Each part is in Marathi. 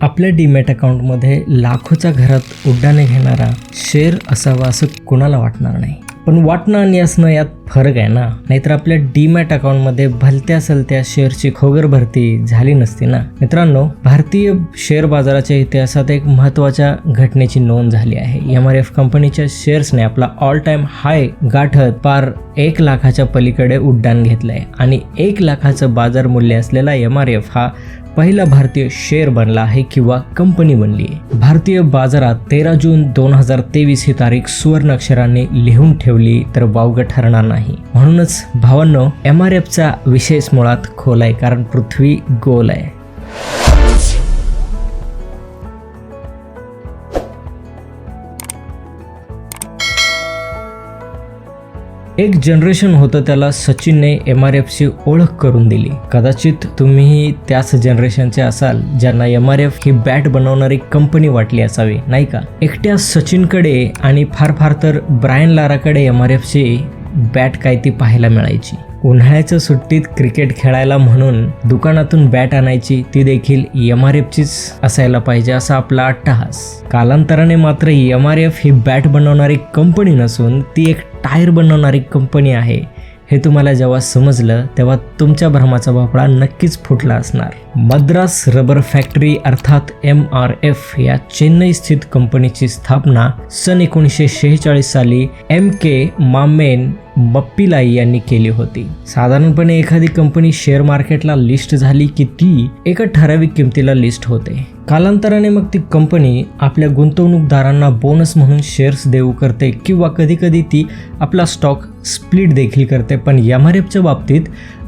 आपल्या डीमॅट अकाउंटमध्ये लाखोच्या घरात उड्डाणे घेणारा शेअर असावा असं कुणाला वाटणार नाही? पण वाटणं आणि असणं यात फरक आहे ना? नाहीतर आपल्या डीमॅट अकाउंटमध्ये भलत्या सलत्या शेअरची खोगर भरती झाली नसती ना? मित्रांनो भारतीय शेअर बाजाराच्या इतिहासात एक महत्त्वाच्या घटनेची नोंद झाली आहे. एम आर एफ कंपनीच्या शेअर्सने आपला ऑल टाइम हाय गाठत पार एक लाखाच्या पलीकडे उड्डाण घेतलंय. आणि एक लाखाचं बाजार मूल्य असलेला एम आर एफ हा पहिला भारतीय शेअर बनला आहे किंवा कंपनी बनली आहे. भारतीय बाजारात तेरा जून दोन हजार तेवीस ही तारीख सुवर्ण अक्षरांनी लिहून ठेवली तर वावगं ठरणार नाही. नाही. म्हणूनच भावांनो एम आर एफचा विशेष मुळात खोल आहे कारण पृथ्वी गोल आहे. एक जनरेशन होतं त्याला सचिनने एम आर एफची ओळख करून दिली. कदाचित तुम्हीही त्याच जनरेशनचे असाल ज्यांना एम आर एफ ही बॅट बनवणारी कंपनी वाटली असावी नाही का? एकट्या सचिनकडे आणि फार फार तर ब्रायन लाराकडे एम आर एफची बॅट काय ती पाहायला मिळायची. उन्हाळ्याच्या सुट्टीत क्रिकेट खेळायला म्हणून दुकानातून बॅट आणायची ती देखील एम आर एफचीच असायला पाहिजे असा आपला अट्टहास. कालांतराने मात्र एम आर एफ ही बॅट बनवणारी कंपनी नसून ती एक टायर बनवणारी कंपनी आहे. हे तुम्हाला जेव्हा समजलं तेव्हा तुमच्या भ्रमाचा भोपळा नक्कीच फुटला असणार. मद्रास रबर फॅक्टरी अर्थात एम आर एफ या चेन्नई स्थित कंपनीची स्थापना सन एकोणीसशे शेहेचाळीस साली एम के मामेन बप्पीलाई यांनी केली होती. साधारणपणे एखादी कंपनी शेअर मार्केटला लिस्ट झाली की ती एका ठराविक किमतीला लिस्ट होते. कालांतराने मग ती कंपनी आपल्या गुंतवणूकदारांना बोनस म्हणून शेअर्स देऊ करते किंवा कधीकधी ती आपला स्टॉक स्प्लिट देखील करते पण एम आर एफच्या बाबतीत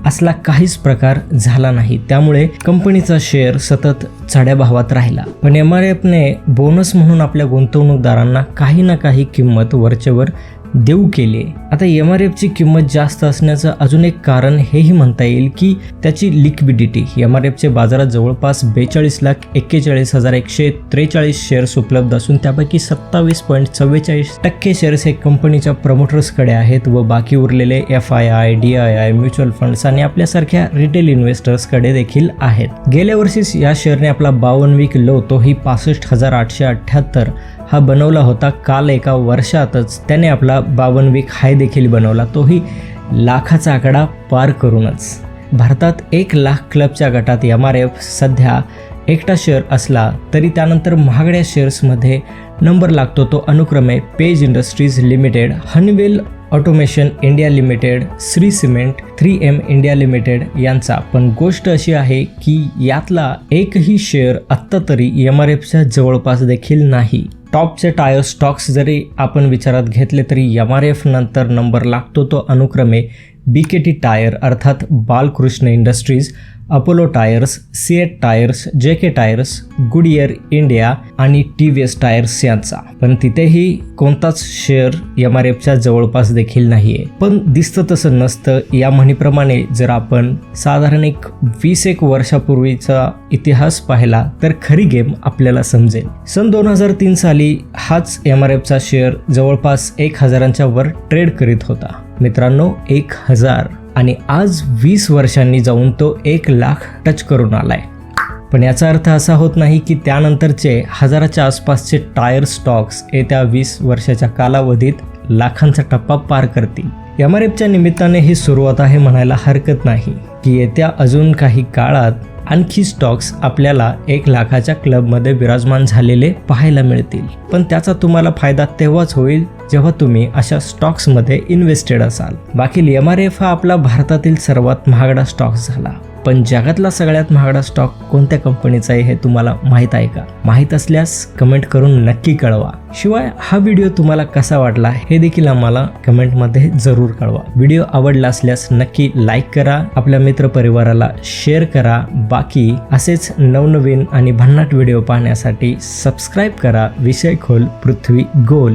असला काहीच प्रकार झाला नाही. त्यामुळे कंपनीचा शेअर सतत चढ्या भावात राहिला. पण एम आर एफने बोनस म्हणून आपल्या गुंतवणूकदारांना काही ना काही किंमत वरचेवर देऊ केले. आता एम आर एफची किंमत जास्त असण्याचं अजून एक कारण हेही म्हणता येईल की त्याची लिक्विडिटी एम आर एफचे बाजारात जवळपास बेचाळीस लाख एक्केचाळीस हजार एकशे त्रेचाळीस शेअर्स उपलब्ध असून त्यापैकी सत्तावीस पॉईंट चव्वेचाळीस टक्के शेअर्स हे कंपनीच्या प्रमोटर्सकडे आहेत व बाकी उरलेले F I I D I I mutual funds आणि आपल्यासारख्या रिटेल इन्व्हेस्टर्सकडे देखील आहेत. गेल्या वर्षीच या शेअरने आपला बावन्न वीक लो तोही पासष्ट हजार आठशे अठ्ठ्याहत्तर हा बनवला होता काल एका वर्षातच. त्याने आपला बावन्न वीक हाय देखील बनवला. तोही लाखाचा आकडा पार करूनच. भारतात एक लाख क्लबच्या गटात एम आर एफ सध्या एकटा शेअर असला तरी त्यानंतर महागड्या शेअर्समध्ये नंबर लागतो तो अनुक्रमे Page industries limited Honeywell automation India limited Shree cement three M India limited यांचा. पण गोष्ट अशी आहे की यातला एकही शेअर आत्ता तरी एम आर एफच्या जवळपास देखील नाही. टॉपचे टायर स्टॉक्स जरी आपण विचारात घेतले तरी एम आर एफ नंतर नंबर लागतो तो अनुक्रमे बी के टी टायर अर्थात Balkrishna industries Apollo tyres CEAT tyres J K tyres Goodyear India आणि टी व्ही एस टायर्स यांचा. पण तिथेही कोणताच शेअर एम आर एफच्या जवळपास देखील नाही आहे पण दिसतं तसं नसतं. या म्हणीप्रमाणे जर आपण साधारण एक वीस एक वर्षापूर्वीचा इतिहास पाहिला तर खरी गेम आपल्याला समजेल. सन दोन हजार तीन साली हाच एम आर एफचा शेअर जवळपास एक हजारांच्या वर ट्रेड करीत होता. मित्रांनो एक हजार. आणि आज वीस वर्षांनी जाऊन तो एक लाख टच करून आलाय. पण याचा अर्थ असा होत नाही की त्यानंतरचे हजाराच्या आसपासचे टायर स्टॉक्स येत्या वीस वर्षाच्या कालावधीत लाखांचा टप्पा पार करतील. एम आर एफच्या निमित्ताने ही सुरुवात आहे म्हणायला हरकत नाही की येत्या अजून काही काळात आणखी स्टॉक्स आपल्याला एक लाखाच्या क्लबमध्ये विराजमान झालेले पाहायला मिळतील. पण त्याचा तुम्हाला फायदा तेव्हाच होईल जेव्हा तुम्ही अशा स्टॉक्समध्ये इन्व्हेस्टेड असाल. बाकी एम आर एफ हा आपला भारतातील सर्वात महागडा स्टॉक झाला. पण जगातला सगळ्यात महागडा स्टॉक कोणत्या कंपनीचा आहे हे तुम्हाला माहीत आहे का? माहीत असल्यास कमेंट करून नक्की कळवा. शिवाय हा व्हिडिओ तुम्हाला कसा वाटला हे देखील आम्हाला कमेंटमध्ये जरूर कळवा. व्हिडिओ आवडला असल्यास नक्की लाईक करा आपल्या मित्रपरिवाराला शेअर करा. बाकी असेच नवनवीन आणि भन्नाट व्हिडिओ पाहण्यासाठी सबस्क्राईब करा. विषय खोल पृथ्वी गोल.